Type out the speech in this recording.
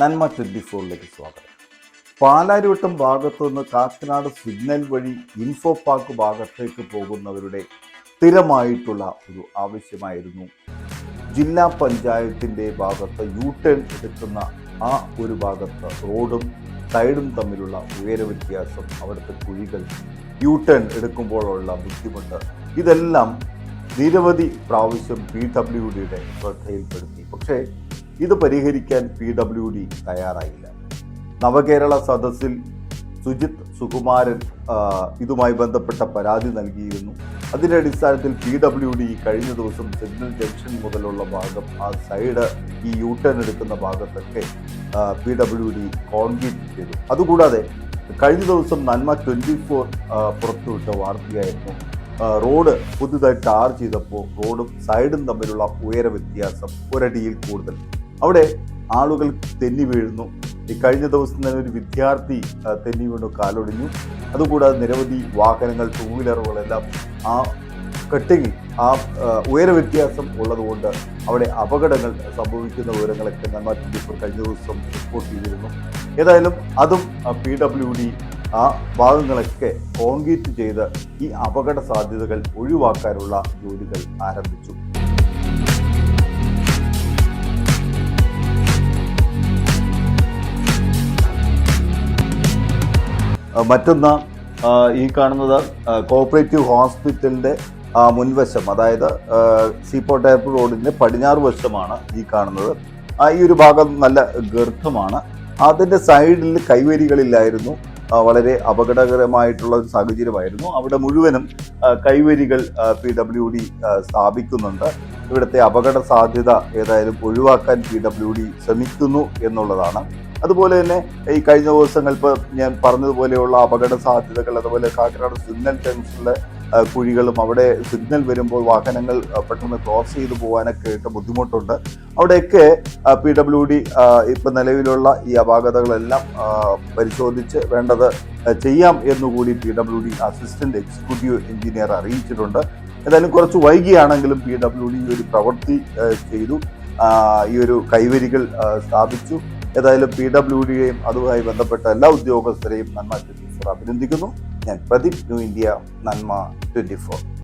നന്മ ട്വന്റി ഫോറിലേക്ക് സ്വാഗതം. പാലാരിവട്ടം ഭാഗത്തു നിന്ന് കാക്കനാട് സിഗ്നൽ വഴി ഇൻഫോ പാർക്ക് ഭാഗത്തേക്ക് പോകുന്നവരുടെ സ്ഥിരമായിട്ടുള്ള ഒരു ആവശ്യമായിരുന്നു. ജില്ലാ പഞ്ചായത്തിന്റെ ഭാഗത്ത് യു ടേൺ എടുക്കുന്ന ആ ഒരു ഭാഗത്ത് റോഡും സൈഡും തമ്മിലുള്ള ഉയര വ്യത്യാസം അവിടുത്തെ കുഴികൾ യു ടേൺ എടുക്കുമ്പോഴുള്ള ബുദ്ധിമുട്ട് ഇതെല്ലാം നിരവധി പ്രാവശ്യം പി ഡബ്ല്യു ഡിയുടെ ശ്രദ്ധയിൽപ്പെടുത്തി. പക്ഷേ ഇത് പരിഹരിക്കാൻ പി ഡബ്ല്യു ഡി തയ്യാറായില്ല. നവകേരള സദസ്സിൽ സുജിത് സുകുമാരൻ ഇതുമായി ബന്ധപ്പെട്ട പരാതി നൽകിയിരുന്നു. അതിന്റെ അടിസ്ഥാനത്തിൽ പി ഡബ്ല്യു ഡി കഴിഞ്ഞ ദിവസം സിഗ്നൽ ജംഗ്ഷൻ മുതലുള്ള ഭാഗം ആ സൈഡ് ഈ യു ടേൺ എടുക്കുന്ന ഭാഗത്തൊക്കെ പി ഡബ്ല്യു ഡി കോൺക്രീറ്റ് ചെയ്തു. അതുകൂടാതെ കഴിഞ്ഞ ദിവസം നന്മ ട്വന്റി ഫോർ പുറത്തുവിട്ട വാർത്തയായിരുന്നു. റോഡ് പുതുതായി ടാർ ചെയ്തപ്പോൾ റോഡും സൈഡും തമ്മിലുള്ള ഉയര വ്യത്യാസം ഒരടിയിൽ കൂടുതൽ. അവിടെ ആളുകൾ തെന്നി വീഴുന്നു. ഈ കഴിഞ്ഞ ദിവസം തന്നെ ഒരു വിദ്യാർത്ഥി തെന്നി വീണു കാലൊടിഞ്ഞു. അതുകൂടാതെ നിരവധി വാഹനങ്ങൾ ടൂ വീലറുകളെല്ലാം ആ കട്ടിങ്ങിൽ ആ ഉയര വ്യത്യാസം ഉള്ളതുകൊണ്ട് അവിടെ അപകടങ്ങൾ സംഭവിക്കുന്ന വിവരങ്ങളൊക്കെ നമ്മൾ ഇപ്പോൾ കഴിഞ്ഞ ദിവസം റിപ്പോർട്ട് ചെയ്തിരുന്നു. ഏതായാലും അതും പി ഡബ്ല്യു ഡി ആ ഭാഗങ്ങളൊക്കെ കോൺക്രീറ്റ് ചെയ്ത് ഈ അപകട സാധ്യതകൾ ഒഴിവാക്കാനുള്ള ജോലികൾ ആരംഭിച്ചു. മറ്റൊന്ന് ഈ കാണുന്നത് കോപ്പറേറ്റീവ് ഹോസ്പിറ്റലിന്റെ മുൻവശം അതായത് ആ, സീപോർട്ട് എയർപോർട്ട് റോഡിന്റെ പടിഞ്ഞാറ് വശമാണ് ഈ കാണുന്നത്. ഈ ഒരു ഭാഗം നല്ല ഗർത്തമാണ്. അതിന്റെ സൈഡിൽ കൈവരികളില്ലായിരുന്നു. വളരെ അപകടകരമായിട്ടുള്ള ഒരു സാഹചര്യമായിരുന്നു. അവിടെ മുഴുവനും കൈവരികൾ പി ഡബ്ല്യു ഡി സ്ഥാപിക്കുന്നുണ്ട്. ഇവിടുത്തെ അപകട സാധ്യത ഏതായാലും ഒഴിവാക്കാൻ പി ഡബ്ല്യു ഡി ശ്രമിക്കുന്നു എന്നുള്ളതാണ് അതുപോലെ തന്നെ ഈ കഴിഞ്ഞ ദിവസങ്ങൾ ഇപ്പോൾ ഞാൻ പറഞ്ഞതുപോലെയുള്ള അപകട സാധ്യതകൾ അതുപോലെ കാക്കനാട് സിഗ്നൽ ജംഗ്ഷനിലെ കുഴികളും അവിടെ സിഗ്നൽ വരുമ്പോൾ വാഹനങ്ങൾ പെട്ടെന്ന് ക്രോസ് ചെയ്ത് പോകാനൊക്കെ ആയിട്ട് ബുദ്ധിമുട്ടുണ്ട്. അവിടെയൊക്കെ പി ഡബ്ല്യു ഡി ഇപ്പം നിലവിലുള്ള ഈ അപാകതകളെല്ലാം പരിശോധിച്ച് വേണ്ടത് ചെയ്യാം എന്നുകൂടി P W D assistant executive engineer അറിയിച്ചിട്ടുണ്ട്. ഏതായാലും കുറച്ച് വൈകിയാണെങ്കിലും പി ഡബ്ല്യു ഡി ഒരു പ്രവൃത്തി ചെയ്തു. ഈ ഒരു കൈവരികൾ സ്ഥാപിച്ചു. ഏതായാലും പി ഡബ്ല്യു ഡിയെയും അതുമായി ബന്ധപ്പെട്ട എല്ലാ ഉദ്യോഗസ്ഥരെയും നന്മ ട്വന്റി ഫോർ അഭിനന്ദിക്കുന്നു. ഞാൻ പ്രദീപ് ന്യൂ ഇന്ത്യ നന്മ ട്വന്റി ഫോർ.